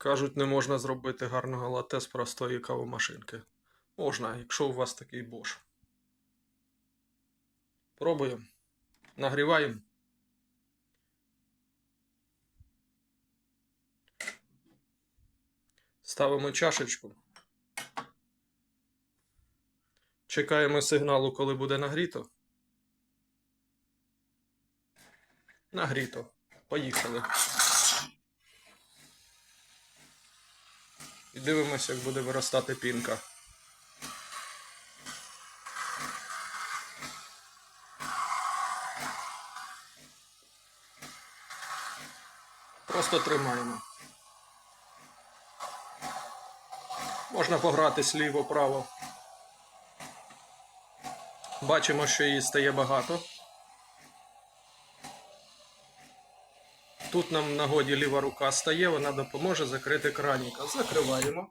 Кажуть, не можна зробити гарного лате з простої кавомашинки. Можна, якщо у вас такий бош. Пробуємо. Нагріваємо. Ставимо чашечку. Чекаємо сигналу, коли буде нагріто. Нагріто. Поїхали. І дивимося, як буде виростати пінка. Просто тримаємо. Можна погратись ліво-право. Бачимо, що її стає багато. Тут нам в нагоді ліва рука стає, вона допоможе закрити краніка. Закриваємо.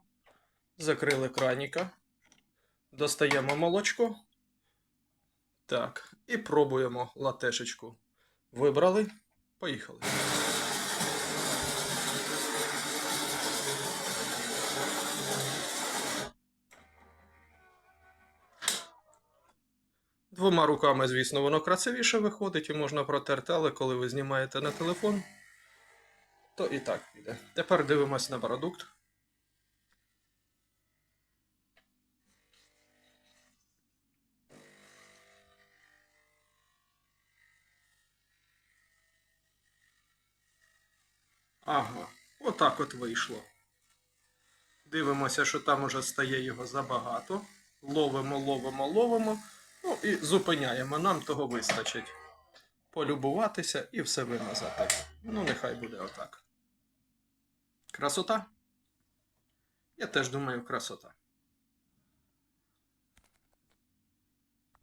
Закрили краніка. Достаємо молочко. Так. І пробуємо латешечку. Вибрали. Поїхали. Двома руками, звісно, воно красивіше виходить і можна протерти, але коли ви знімаєте на телефон, то і так піде. Тепер дивимось на продукт. Ага, отак от вийшло. Дивимося, що там уже стає його забагато. Ловимо, ловимо, ловимо. Ну і зупиняємо. Нам того вистачить. Полюбуватися і все вимазати. Ну, нехай буде отак. Красота? Я теж думаю, красота.